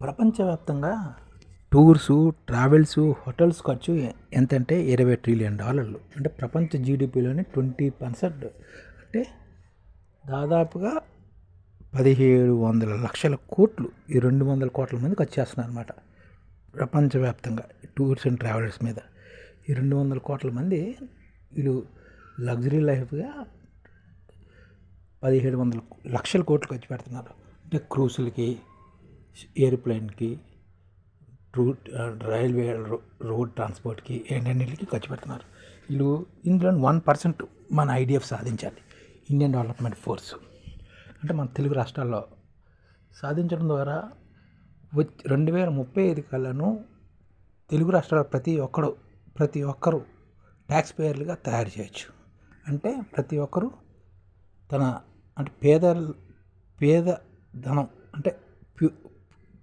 ప్రపంచవ్యాప్తంగా tours travels hotels ఖర్చు ఎంతంటే ఇరవై ట్రిలియన్ డాలర్లు. అంటే ప్రపంచ జీడిపిలోని ట్వంటీ పర్సెంట్. అంటే దాదాపుగా పదిహేడు వందల లక్షల కోట్లు ఈ రెండు వందల కోట్ల మంది ఖర్చు చేస్తున్నారు అనమాట ప్రపంచవ్యాప్తంగా టూర్స్ అండ్ ట్రావెలర్స్ మీద. ఈ రెండు వందల కోట్ల మంది వీళ్ళు లగ్జరీ లైఫ్గా పదిహేడు వందల లక్షల కోట్లు ఖర్చు పెడుతున్నారు. అంటే క్రూసులకి ఏరోప్లేన్కి రూట్ రైల్వే రోడ్ ట్రాన్స్పోర్ట్కి ఏంటన్నిటికి ఖర్చు పెడుతున్నారు. వీళ్ళు ఇందులో వన్ పర్సెంట్ మన ఐడిఎఫ్ సాధించాలి. Indian development force. అంటే మన తెలుగు రాష్ట్రాల్లో సాధించడం ద్వారా వచ్చి రెండు వేల ముప్పై ఐదు కళ్ళను తెలుగు రాష్ట్రాల ప్రతి ఒక్కరు ప్రతి ఒక్కరు ట్యాక్స్ పేయర్లుగా తయారు చేయొచ్చు. అంటే ప్రతి ఒక్కరు తన అంటే పేద పేద ధనం అంటే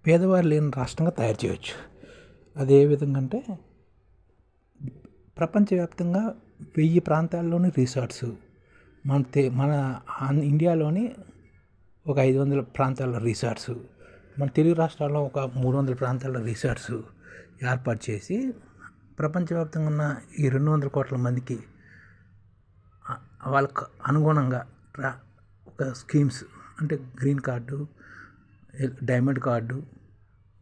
పేదవారు లేని రాష్ట్రంగా తయారు చేయవచ్చు. అది ఏ విధంగా అంటే ప్రపంచవ్యాప్తంగా వెయ్యి ప్రాంతాల్లోని రిసార్ట్స్ మన తే మన ఇండియాలోని ఒక ఐదు వందల ప్రాంతాల్లో రిసార్ట్స్ మన తెలుగు రాష్ట్రాల్లో ఒక మూడు వందల ప్రాంతాల్లో రిసార్ట్స్ ఏర్పాటు చేసి ప్రపంచవ్యాప్తంగా ఉన్న ఈ రెండు వందల కోట్ల మందికి వాళ్ళకు అనుగుణంగా ఒక స్కీమ్స్ అంటే green card diamond card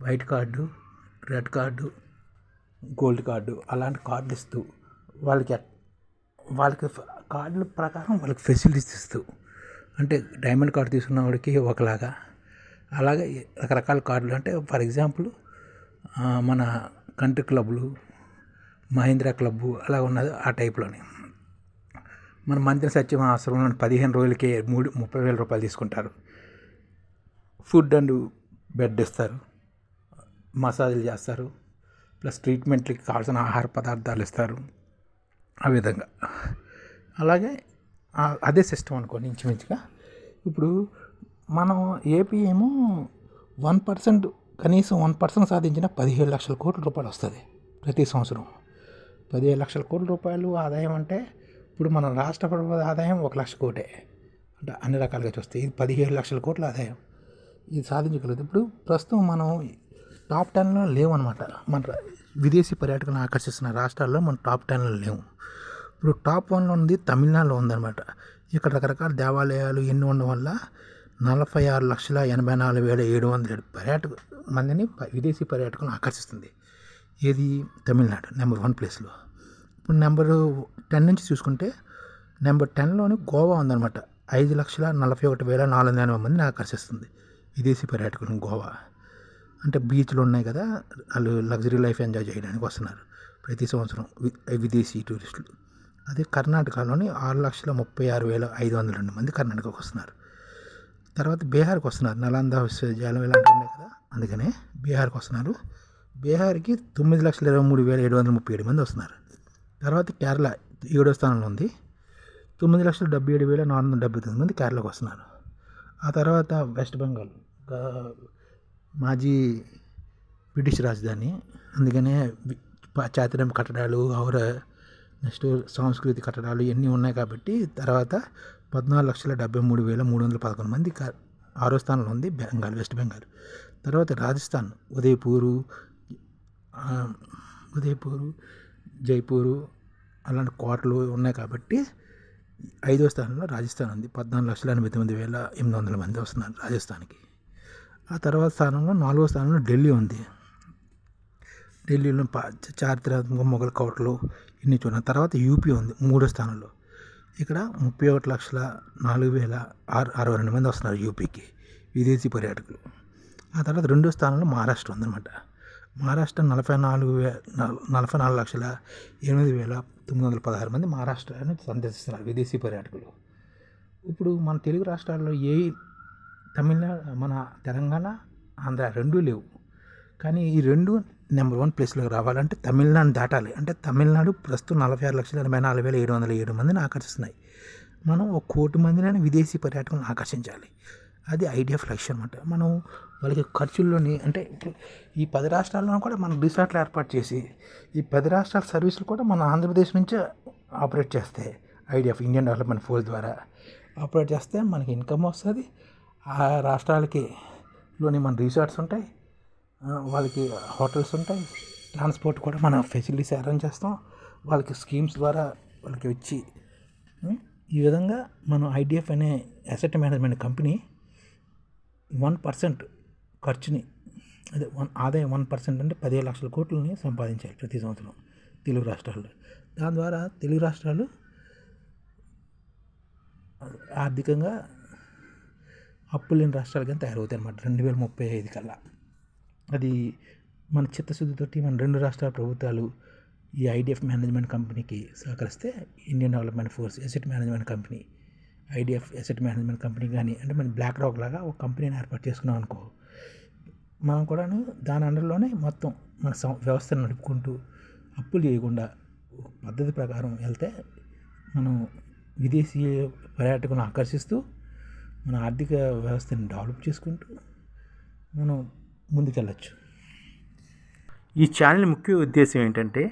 white card red card gold card అలాంటి కార్డులు ఇస్తూ వాళ్ళకి వాళ్ళకి కార్డుల ప్రకారం వాళ్ళకి ఫెసిలిటీస్ ఇస్తూ. అంటే డైమండ్ కార్డు తీసుకున్న వాడికి ఒకలాగా అలాగే రకరకాల కార్డులు. అంటే ఫర్ ఎగ్జాంపుల్ మన కంట్రీ క్లబ్లు మహీంద్రా క్లబ్బు అలా ఉన్నది ఆ టైప్లోని. మన మంత్రి సత్యం ఆశ్రమంలో పదిహేను రోజులకి మూడు ముప్పై వేల రూపాయలు తీసుకుంటారు. ఫుడ్ అండ్ బెడ్ ఇస్తారు. మసాజులు చేస్తారు. ప్లస్ ట్రీట్మెంట్కి కావాల్సిన ఆహార పదార్థాలు ఇస్తారు. ఆ విధంగా. అలాగే అదే సిస్టమ్ అనుకోండి ఇంచుమించుగా. ఇప్పుడు మనం ఏపీ ఏమో వన్ పర్సెంట్ కనీసం వన్ పర్సెంట్ సాధించిన పదిహేడు లక్షల కోట్ల రూపాయలు వస్తుంది ప్రతి సంవత్సరం. పదిహేడు లక్షల కోట్ల రూపాయలు ఆదాయం అంటే ఇప్పుడు మన రాష్ట్ర ప్రభుత్వ ఆదాయం ఒక లక్ష కోటే. అంటే అన్ని రకాలుగా చూస్తే ఇది పదిహేడు లక్షల కోట్ల ఆదాయం. ఇది సాధించగలదు. ఇప్పుడు ప్రస్తుతం మనం టాప్ టెన్లో లేవు అనమాట మన విదేశీ పర్యాటకులను ఆకర్షిస్తున్న రాష్ట్రాల్లో మన టాప్ టెన్లో లేవు. ఇప్పుడు టాప్ వన్లో ఉంది తమిళనాడులో ఉందన్నమాట. ఇక్కడ రకరకాల దేవాలయాలు ఎన్ని ఉండడం వల్ల నలభై ఆరు లక్షల ఎనభై నాలుగు వేల ఏడు వందల ఏడు పర్యాటక మందిని విదేశీ పర్యాటకులను ఆకర్షిస్తుంది. ఏది? తమిళనాడు నెంబర్ వన్ ప్లేస్లో ఇప్పుడు నెంబర్ టెన్ నుంచి చూసుకుంటే నెంబర్ టెన్లోని గోవా ఉందన్నమాట. ఐదు లక్షల నలభై ఒకటి వేల నాలుగు వందల ఎనభై మందిని ఆకర్షిస్తుంది. విదేశీ పర్యాటకులు గోవా. అంటే బీచ్లు ఉన్నాయి కదా వాళ్ళు లగ్జరీ లైఫ్ ఎంజాయ్ చేయడానికి వస్తున్నారు. ప్రతి సంవత్సరం వి- విదేశీ టూరిస్టులు. అదే కర్ణాటకలోని ఆరు లక్షల ముప్పై ఆరు వేల ఐదు వందల రెండు మంది కర్ణాటకకు వస్తున్నారు. తర్వాత బీహార్కి వస్తున్నారు. నలంద విశ్వవిద్యాలయం ఇలాంటివి ఉన్నాయి కదా అందుకనే బీహార్కి వస్తున్నారు. బీహార్కి తొమ్మిది లక్షల ఇరవై మూడు వేల ఏడు వందల ముప్పై ఏడు మంది వస్తున్నారు. తర్వాత కేరళ ఏడో స్థానంలో ఉంది. తొమ్మిది లక్షల డెబ్బై ఏడు వేల నాలుగు వందల డెబ్బై తొమ్మిది మంది కేరళకు వస్తున్నారు. ఆ తర్వాత వెస్ట్ బెంగాల్. మాజీ బ్రిటిష్ రాజధాని. అందుకనే వి- పాశ్చాత్యం కట్టడాలు ఔర నెక్స్ట్ సాంస్కృతిక కట్టడాలు ఇవన్నీ ఉన్నాయి కాబట్టి తర్వాత పద్నాలుగు లక్షల డెబ్బై మూడు వేల మూడు వందల పదకొండు మంది ఆరో స్థానంలో ఉంది బెంగాల్ వెస్ట్ బెంగాల్. తర్వాత రాజస్థాన్ ఉదయపూరు ఉదయపూరు జైపూరు అలాంటి కోటలు ఉన్నాయి కాబట్టి ఐదో స్థానంలో రాజస్థాన్ ఉంది. పద్నాలుగు లక్షల ఎనభై తొమ్మిది వేల ఎనిమిది వందల మంది వస్తున్నారు రాజస్థాన్కి. ఆ తర్వాత స్థానంలో నాలుగో స్థానంలో ఢిల్లీ ఉంది. ఢిల్లీలో పా చారిత్రాత్మక మొఘల్ కోటలు ఇన్ని చూడాలి తర్వాత యూపీ ఉంది మూడో స్థానంలో. ఇక్కడ ముప్పై ఒకటి లక్షల నాలుగు వేల ఆరు అరవై రెండు మంది వస్తున్నారు యూపీకి విదేశీ పర్యాటకులు. ఆ తర్వాత రెండో స్థానంలో మహారాష్ట్ర ఉందన్నమాట. మహారాష్ట్ర నలభై నాలుగు వే నలభై నాలుగు లక్షల ఎనిమిది వేల తొమ్మిది వందల పదహారు మంది మహారాష్ట్రాన్ని సందర్శిస్తున్నారు విదేశీ పర్యాటకులు. ఇప్పుడు మన తెలుగు రాష్ట్రాల్లో ఏ తమిళనాడు మన తెలంగాణ ఆంధ్ర రెండూ లేవు. కానీ ఈ రెండు నెంబర్ వన్ ప్లేస్లోకి రావాలంటే తమిళనాడు దాటాలి. అంటే తమిళనాడు ప్రస్తుతం నలభై ఆరు లక్షల ఎనభై నాలుగు వేల ఏడు వందల ఏడు మందిని ఆకర్షిస్తున్నాయి. మనం ఒక కోటి మందిని విదేశీ పర్యాటకులను ఆకర్షించాలి. అది ఐడిఎఫ్ లక్ష్యం అనమాట మనం వాళ్ళకి ఖర్చుల్లోని అంటే ఇప్పుడు ఈ పది రాష్ట్రాల్లో కూడా మనం రిసార్ట్లు ఏర్పాటు చేసి ఈ పది రాష్ట్రాల సర్వీసులు కూడా మన ఆంధ్రప్రదేశ్ నుంచే ఆపరేట్ చేస్తాయి ఐడిఎఫ్ ఇండియన్ డెవలప్మెంట్ ఫోర్స్ ద్వారా ఆపరేట్ చేస్తే మనకి ఇన్కమ్ వస్తుంది. ఆ రాష్ట్రాలకి లోని మన రిసార్ట్స్ ఉంటాయి. వాళ్ళకి హోటల్స్ ఉంటాయి. ట్రాన్స్పోర్ట్ కూడా మన ఫెసిలిటీస్ అరేంజ్ చేస్తాం. వాళ్ళకి స్కీమ్స్ ద్వారా వాళ్ళకి వచ్చి ఈ విధంగా మనం ఐడిఎఫ్ అనే asset management company one percent ఖర్చుని అదే వన్ ఆదాయం వన్ పర్సెంట్ అంటే పదిహేను లక్షల కోట్లని సంపాదించాయి ప్రతి సంవత్సరం తెలుగు రాష్ట్రాల్లో. దాని ద్వారా తెలుగు రాష్ట్రాలు ఆర్థికంగా అప్పు లేని రాష్ట్రాలుగా తయారవుతాయి అన్నమాట రెండు వేల ముప్పై ఐదు కల్లా. అది మన చిత్తశుద్ధితోటి మన రెండు రాష్ట్రాల ప్రభుత్వాలు ఈ ఐడిఎఫ్ మేనేజ్మెంట్ కంపెనీకి సహకరిస్తే Indian development force asset management company IDF asset management company కానీ అంటే మన బ్లాక్ రాక్ లాగా ఒక కంపెనీని ఏర్పాటు చేసుకున్నాం అనుకో మనం కూడాను దాని అండర్లోనే మొత్తం మన సం వ్యవస్థను నడుపుకుంటూ అప్పులు చేయకుండా పద్ధతి ప్రకారం వెళ్తే మనం విదేశీ పర్యాటకులను ఆకర్షిస్తూ మన ఆర్థిక వ్యవస్థను డెవలప్ చేసుకుంటూ మనం ముందుకెళ్ళచ్చు. ఈ ఛానల్ ముఖ్య ఉద్దేశం ఏంటంటే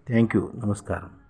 థ్యాంక్ యూ నమస్కారం